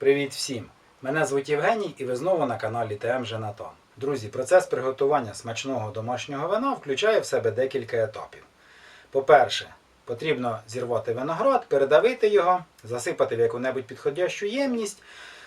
Привіт всім! Мене звуть Євгеній і ви знову на каналі ТМ Женатон. Друзі, процес приготування смачного домашнього вина включає в себе декілька етапів. По-перше, потрібно зірвати виноград, передавити його, засипати в яку-небудь підходящу ємність,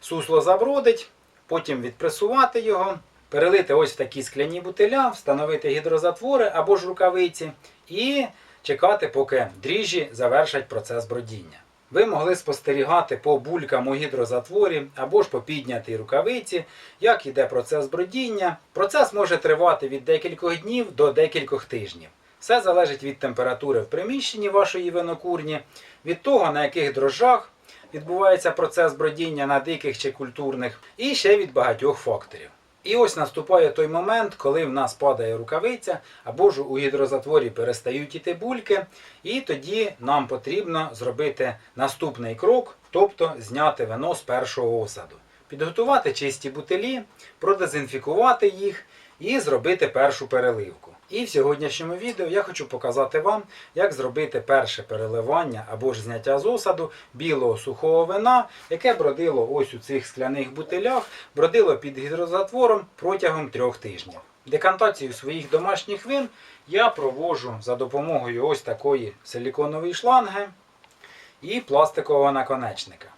сусло забродить, потім відпресувати його, перелити ось в такі скляні бутиля, встановити гідрозатвори або ж рукавиці і чекати, поки дріжджі завершать процес бродіння. Ви могли спостерігати по булькам у гідрозатворі або ж по піднятій рукавиці, як іде процес бродіння. Процес може тривати від декількох днів до декількох тижнів. Все залежить від температури в приміщенні вашої винокурні, від того, на яких дрожжах відбувається процес бродіння на диких чи культурних, і ще від багатьох факторів. І ось наступає той момент, коли в нас падає рукавиця, або ж у гідрозатворі перестають іти бульки, і тоді нам потрібно зробити наступний крок, тобто зняти вино з першого осаду. Підготувати чисті бутилі, продезінфікувати їх і зробити першу переливку. І в сьогоднішньому відео я хочу показати вам, як зробити перше переливання або ж зняття з осаду білого сухого вина, яке бродило ось у цих скляних бутилях, бродило під гідрозатвором протягом трьох тижнів. Декантацію своїх домашніх вин я проводжу за допомогою ось такої силіконової шланги і пластикового наконечника.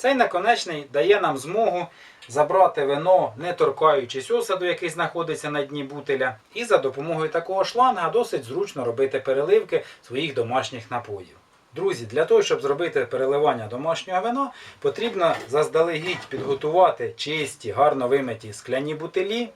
Цей наконечний дає нам змогу забрати вино, не торкаючись осаду, який знаходиться на дні бутиля. І за допомогою такого шланга досить зручно робити переливки своїх домашніх напоїв. Друзі, для того, щоб зробити переливання домашнього вина, потрібно заздалегідь підготувати чисті, гарно вимиті скляні бутилі,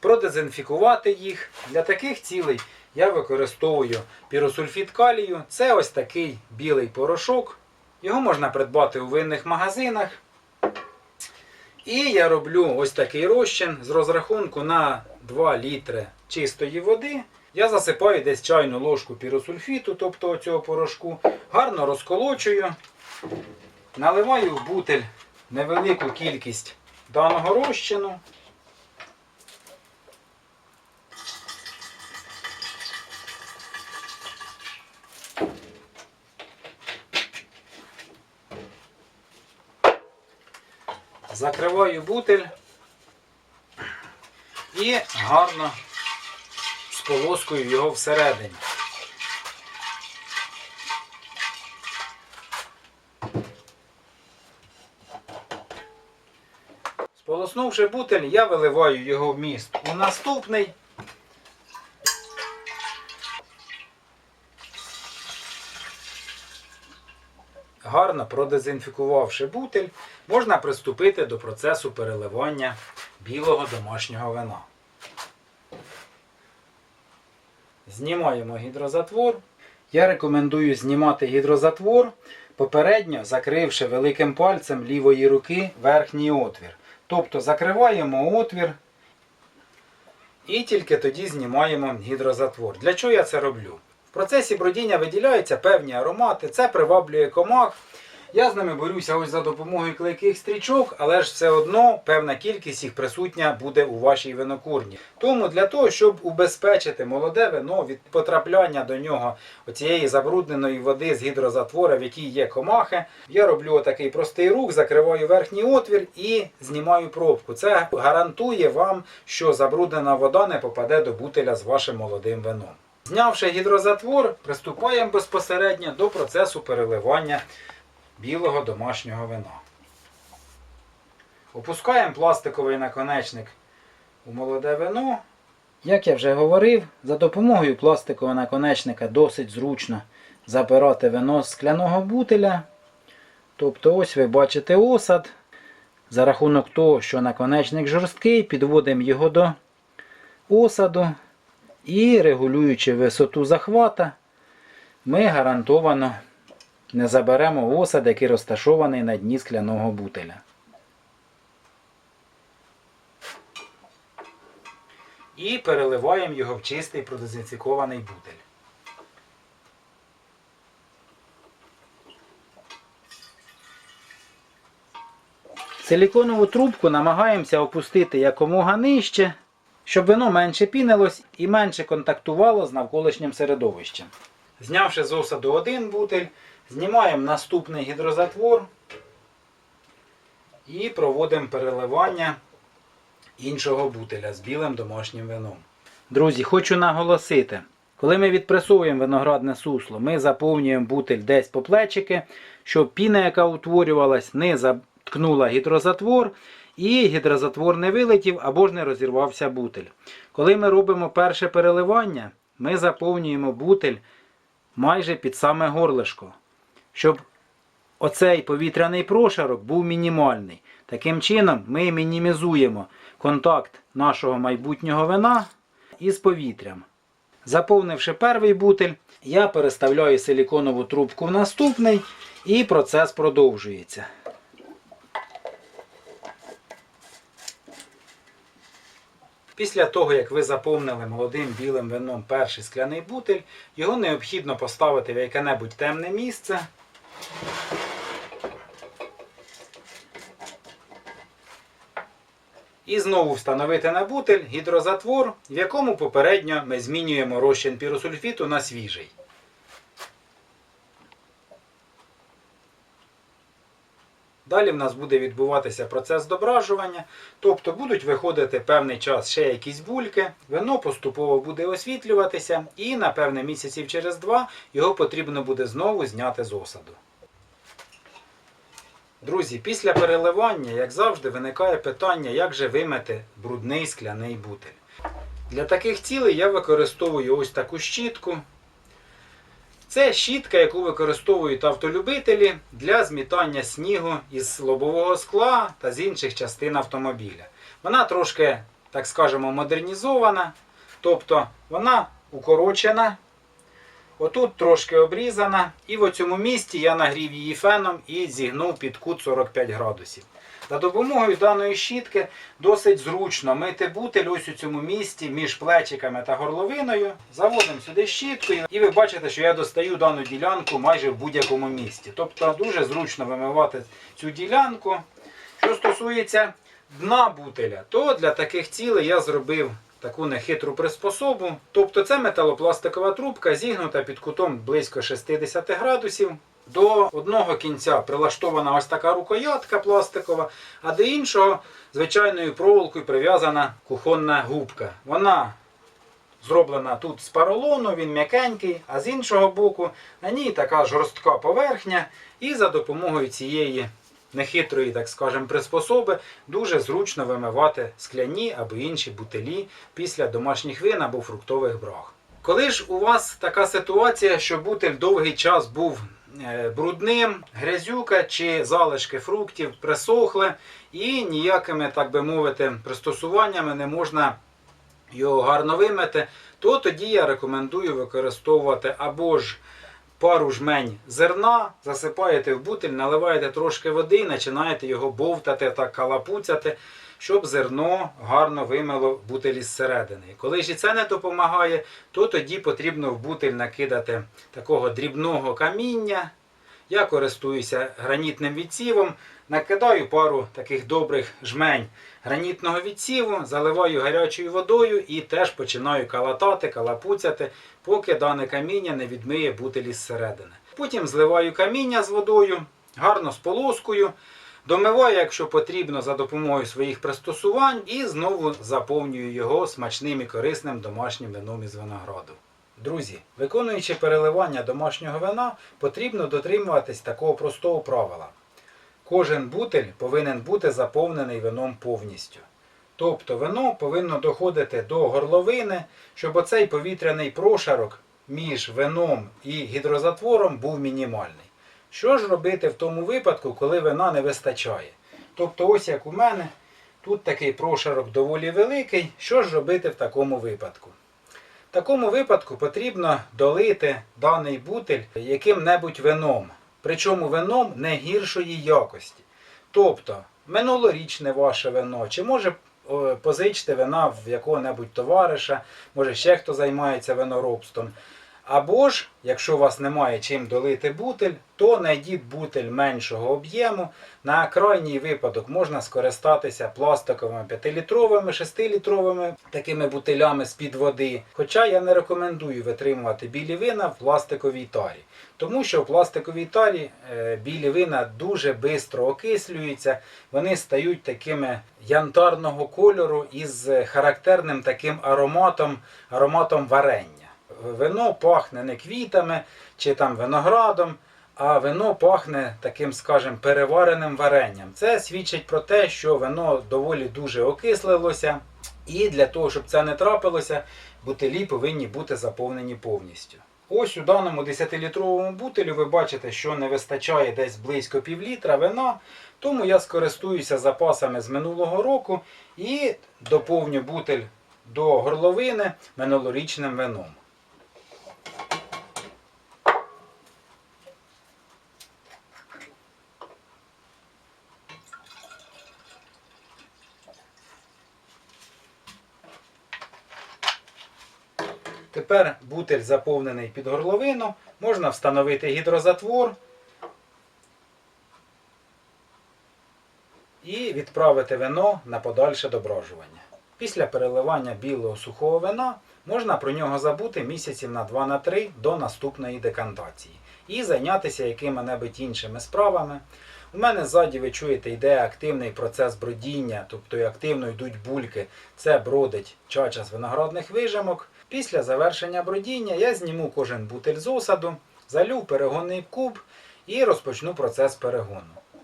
продезінфікувати їх. Для таких цілей я використовую піросульфід калію. Це ось такий білий порошок. Його можна придбати у винних магазинах. І я роблю ось такий розчин з розрахунку на 2 літри чистої води. Я засипаю десь чайну ложку піросульфіту, тобто цього порошку, гарно розколочую, наливаю в бутель невелику кількість даного розчину. Закриваю бутель і гарно сполоскую його всередині. Сполоснувши бутель, я виливаю його в міст у наступний. Гарно продезінфікувавши бутель, можна приступити до процесу переливання білого домашнього вина. Знімаємо гідрозатвор. Я рекомендую знімати гідрозатвор, попередньо закривши великим пальцем лівої руки верхній отвір. Тобто закриваємо отвір і тільки тоді знімаємо гідрозатвор. Для чого я це роблю? Процесі бродіння виділяються певні аромати, це приваблює комах. Я з ними борюся ось за допомогою клейких стрічок, але ж все одно певна кількість їх присутня буде у вашій винокурні. Тому для того, щоб убезпечити молоде вино від потрапляння до нього оцієї забрудненої води з гідрозатвора, в якій є комахи, я роблю отакий простий рух, закриваю верхній отвір і знімаю пробку. Це гарантує вам, що забруднена вода не попаде до бутиля з вашим молодим вином. Знявши гідрозатвор, приступаємо безпосередньо до процесу переливання білого домашнього вина. Опускаємо пластиковий наконечник у молоде вино. Як я вже говорив, за допомогою пластикового наконечника досить зручно забирати вино з скляного бутиля. Тобто, ось ви бачите осад. За рахунок того, що наконечник жорсткий, підводимо його до осаду і регулюючи висоту захвата, ми гарантовано не заберемо осад, який розташований на дні скляного бутиля. І переливаємо його в чистий продезінфікований бутиль. Силіконову трубку намагаємося опустити якомога нижче, щоб вино менше пінилось і менше контактувало з навколишнім середовищем. Знявши з осаду один бутиль, знімаємо наступний гідрозатвор і проводимо переливання іншого бутиля з білим домашнім вином. Друзі, хочу наголосити, коли ми відпресовуємо виноградне сусло, ми заповнюємо бутиль десь по плечики, щоб піна, яка утворювалась, не заткнула гідрозатвор і гідрозатвор не вилетів або ж не розірвався бутиль. Коли ми робимо перше переливання, ми заповнюємо бутиль майже під саме горлишко, щоб оцей повітряний прошарок був мінімальний. Таким чином, ми мінімізуємо контакт нашого майбутнього вина із повітрям. Заповнивши перший бутиль, я переставляю силіконову трубку в наступний і процес продовжується. Після того, як ви заповнили молодим білим вином перший скляний бутиль, його необхідно поставити в яке-небудь темне місце. І знову встановити на бутиль гідрозатвор, в якому попередньо ми змінюємо розчин піросульфіту на свіжий. Далі в нас буде відбуватися процес дображування, тобто будуть виходити певний час ще якісь бульки, вино поступово буде освітлюватися, і на певне місяців через два його потрібно буде знову зняти з осаду. Друзі, після переливання, як завжди, виникає питання, як же вимити брудний скляний бутиль. Для таких цілей я використовую ось таку щітку. Це щітка, яку використовують автолюбителі для змітання снігу із лобового скла та з інших частин автомобіля. Вона трошки, так скажемо, модернізована, тобто вона укорочена. Отут трошки обрізана, і в цьому місці я нагрів її феном і зігнув під кут 45 градусів. За допомогою даної щітки досить зручно мити бутиль ось у цьому місці між плечиками та горловиною. Заводимо сюди щітку, і ви бачите, що я достаю дану ділянку майже в будь-якому місці. Тобто дуже зручно вимивати цю ділянку. Що стосується дна бутиля, то для таких цілей я зробив таку нехитру приспособу. Тобто це металопластикова трубка, зігнута під кутом близько 60 градусів. До одного кінця прилаштована ось така рукоятка пластикова, а до іншого звичайною проволокою прив'язана кухонна губка. Вона зроблена тут з поролону, він м'якенький, а з іншого боку на ній така жорстка поверхня, і за допомогою цієї нехитрої, так скажемо, приспособи дуже зручно вимивати скляні або інші бутилі після домашніх вин або фруктових браг. Коли ж у вас така ситуація, що бутиль довгий час був брудним, грязюка чи залишки фруктів присохли, і ніякими, так би мовити, пристосуваннями не можна його гарно вимити, то тоді я рекомендую використовувати або ж пару жмень зерна, засипаєте в бутиль, наливаєте трошки води і починаєте його бовтати та калапуцяти, щоб зерно гарно вимило бутилі зсередини. Коли ж і це не допомагає, то тоді потрібно в бутиль накидати такого дрібного каміння. Я користуюся гранітним відсівом, накидаю пару таких добрих жмень гранітного відсіву, заливаю гарячою водою і теж починаю калатати, калапуцяти, поки дане каміння не відмиє бутилі зсередини. Потім зливаю каміння з водою, гарно сполоскую, домиваю, якщо потрібно, за допомогою своїх пристосувань, і знову заповнюю його смачним і корисним домашнім вином із винограду. Друзі, виконуючи переливання домашнього вина, потрібно дотримуватись такого простого правила. Кожен бутиль повинен бути заповнений вином повністю. Тобто вино повинно доходити до горловини, щоб оцей повітряний прошарок між вином і гідрозатвором був мінімальний. Що ж робити в тому випадку, коли вина не вистачає? Тобто, ось як у мене, тут такий прошарок доволі великий. Що ж робити в такому випадку? В такому випадку потрібно долити даний бутиль яким-небудь вином. Причому вином не гіршої якості. Тобто, минулорічне ваше вино, чи може о, позичте вина в якого-небудь товариша, може ще хто займається виноробством. Або ж, якщо у вас немає чим долити бутель, то знайдіть бутель меншого об'єму. На крайній випадок можна скористатися пластиковими 5-літровими, 6-літровими такими бутилями з-під води. Хоча я не рекомендую витримувати білі вина в пластиковій тарі. Тому що в пластиковій тарі е, білі вина дуже швидко окислюються, вони стають такими янтарного кольору із характерним таким ароматом, ароматом варення. Вино пахне не квітами чи там виноградом, а вино пахне таким, скажімо, перевареним варенням. Це свідчить про те, що вино доволі дуже окислилося, і для того, щоб це не трапилося, бутилі повинні бути заповнені повністю. Ось у даному 10-літровому бутилю ви бачите, що не вистачає десь близько півлітра вина, тому я скористуюся запасами з минулого року і доповню бутиль до горловини минулорічним вином. Тепер бутиль заповнений під горловину, можна встановити гідрозатвор і відправити вино на подальше доброжування. Після переливання білого сухого вина можна про нього забути місяців на 2-3 до наступної декантації і зайнятися якими-небудь іншими справами. У мене ззаді ви чуєте, йде активний процес бродіння, тобто і активно йдуть бульки. Це бродить чача з виноградних вижимок. Після завершення бродіння я зніму кожен бутиль з осаду, залю перегонний куб і розпочну процес перегону.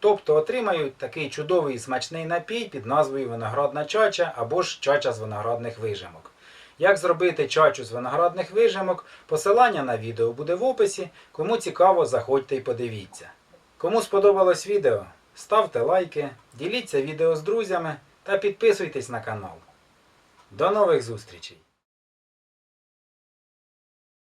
Тобто отримаю такий чудовий і смачний напій під назвою виноградна чача або ж чача з виноградних вижимок. Як зробити чачу з виноградних вижимок, посилання на відео буде в описі. Кому цікаво, заходьте і подивіться. Кому сподобалось відео, ставте лайки, діліться відео з друзями та підписуйтесь на канал. До нових зустрічей!